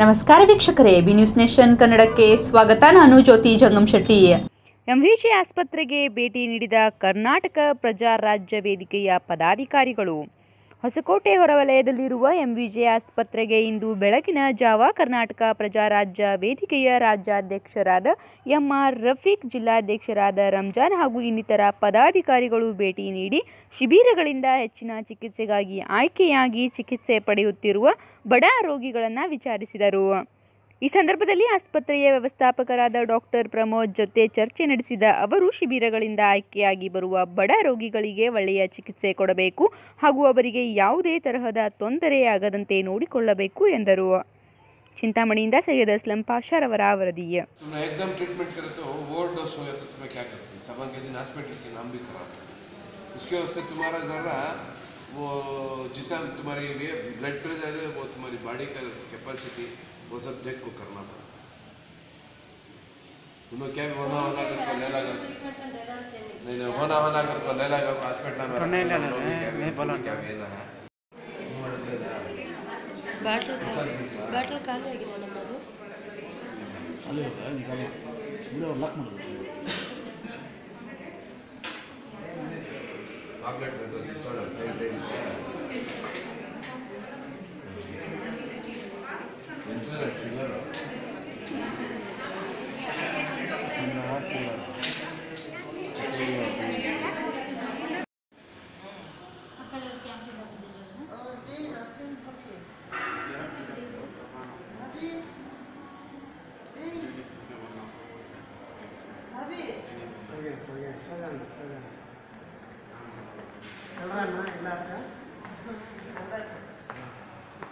ನಮಸ್ಕಾರ ವೀಕ್ಷಕರೇ B news nation ಕನ್ನಡಕ್ಕೆ ಸ್ವಾಗತ. ನಾನು ಜ್ಯೋತಿ ಜಂಗಮ್ ಶೆಟ್ಟಿ. ಎಂವಿಜಿ ಆಸ್ಪತ್ರೆಗೆ ಭೇಟಿ ನೀಡಿದ ಕರ್ನಾಟಕ ಪ್ರಜಾ ರಾಜ್ಯ ವೇದಿಕೆಯ ಪದಾಧಿಕಾರಿಗಳು. ಹೊಸಕೋಟೆ ಹೊರವಲಯದಲ್ಲಿರುವ ಎಂವಿಜೆ ಆಸ್ಪತ್ರೆಗೆ ಇಂದು ಬೆಳಗಿನ ಜಾವ ಕರ್ನಾಟಕ ಪ್ರಜಾರಾಜ್ಯ ವೇದಿಕೆಯ ರಾಜ್ಯಾಧ್ಯಕ್ಷರಾದ ಎಂಆರ್ ರಫೀಕ್, ಜಿಲ್ಲಾಧ್ಯಕ್ಷರಾದ ರಂಜಾನ್ ಹಾಗೂ ಇನ್ನಿತರ ಪದಾಧಿಕಾರಿಗಳು ಭೇಟಿ ನೀಡಿ ಶಿಬಿರಗಳಿಂದ ಹೆಚ್ಚಿನ ಚಿಕಿತ್ಸೆಗಾಗಿ ಆಯ್ಕೆಯಾಗಿ ಚಿಕಿತ್ಸೆ ಪಡೆಯುತ್ತಿರುವ ಬಡ ರೋಗಿಗಳನ್ನು ವಿಚಾರಿಸಿದರು. ಈ ಸಂದರ್ಭದಲ್ಲಿ ಆಸ್ಪತ್ರೆಯ ವ್ಯವಸ್ಥಾಪಕರಾದ ಡಾಕ್ಟರ್ ಪ್ರಮೋದ್ ಜೊತೆ ಚರ್ಚೆ ನಡೆಸಿದ ಅವರು ಶಿಬಿರಗಳಿಂದ ಆಯ್ಕೆಯಾಗಿ ಬರುವ ಬಡ ರೋಗಿಗಳಿಗೆ ಒಳ್ಳೆಯ ಚಿಕಿತ್ಸೆ ಕೊಡಬೇಕು ಹಾಗೂ ಅವರಿಗೆ ಯಾವುದೇ ತರಹದ ತೊಂದರೆಯಾಗದಂತೆ ನೋಡಿಕೊಳ್ಳಬೇಕು ಎಂದರು ಚಿಂತಾಮಣಿಯಿಂದ ಸೈಯದ್ ಅಸ್ಲಂ ಪಾಷಾರವರ ವರದಿ तुम्हें एकदम ट्रीटमेंट करे तो ओवर डोज हो तो तुम्हें क्या करते हैं सब के दिन हॉस्पिटल के नाम भी खराब है उसके वास्ते तुम्हारा ज़रा वो जिसम तुम्हारी ये ब्लड प्रेशर है वो तुम्हारी बॉडी का कैपेसिटी वो सब जग को करना पड़ा। उन्होंने क्या भी होना होना करके लैला का नहीं नहीं होना होना करके लैला का हॉस्पिटल में नहीं नहीं मैं बोला क्या भेजा है। बैटल का बैटल का ले गया ना मधु अरे निकालो। पूरा लक मत आपलेट में seguro. Salgan, salgan. El rana,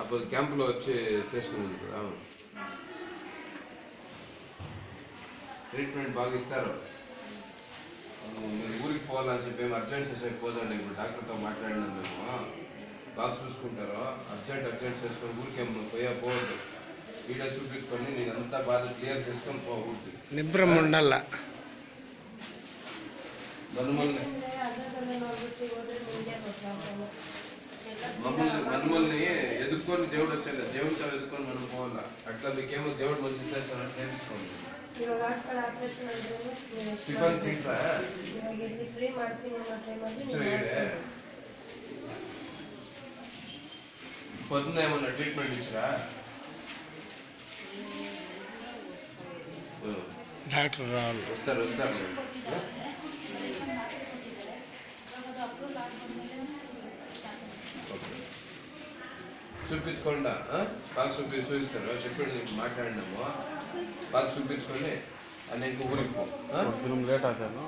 అప్పుడు క్యాంపులో వచ్చి చేసుకున్నాను కదా ట్రీట్మెంట్ బాగా ఇస్తారు. మీరు ఊరికి పోవాలని చెప్పి మేము అర్జెంట్ చేసే పోదండి ఇప్పుడు డాక్టర్తో మాట్లాడినాం మేము బాగా చూసుకుంటారు. అర్జెంట్ అర్జెంట్ చేసుకొని ఊరికి ఏమన్నా పోయా పోవద్దు. ఈడ చూపించుకొని నేను అంతా బాధ క్లియర్ చేసుకొని పోవద్దు. నిబ్రం ఉండాల మమ్మల్ని మనుమల్ని ఎదుర్కొని దేవుడు వచ్చాడు దేవుడితో ఎదుర్కొని మనం పోవాలా అట్లా మీకేమో దేవుడు మంచి చేస్తాను అట్లా నేర్చుకోండి ಇವಾಗ ಆ ಕಡೆ ಆಪರೇಷನ್ ಮಾಡಿದ್ರೆ ನೀವು ಎಷ್ಟು ಟಿಫನ್ ತಿಂಟ್ರಾ ಇವಾಗ ಇಲ್ಲಿ ಫ್ರೀ ಮಾಡ್ತೀನಿ ಅನ್ನೋ ಟೈಮಲ್ಲಿ ఇచ్చిన ఈడే పొద్దున్న ఏమన్నా ట్రీట్మెంట్ ఇచ్చిరా ಡಾಕ್ಟರ್ ರಾಹುಲ್ వస్తారు వస్తారు చూపించుకోండా ఆ? బాగా చూపి చూపిస్తారు చెప్పాడు నీకు మాట్లాడినాము బాగా చూపించుకొని అనేక ఊరికి పో ఆ? ಲೇಟ್ ಆಯ್ತಲ್ಲ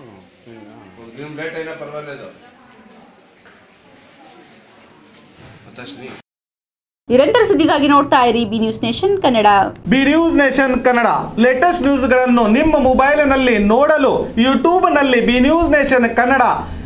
ఒక దినం లేట్ అయినా పర్వాలేదు ತಶ್ನಿ ನಿರಂತರ ಸುದ್ದಿಗಾಗಿ ನೋಡ್ತಾ ಇರಿ B news nation Kannada B news nation Kannada latest ನ್ಯೂಸ್ಗಳನ್ನು ನಿಮ್ಮ ಮೊಬೈಲಿನಲ್ಲಿ ನೋಡಲು ಯೂಟ್ಯೂಬ್ನಲ್ಲಿ ಬಿ ನ್ಯೂಸ್ ನೇಷನ್ ಕನ್ನಡ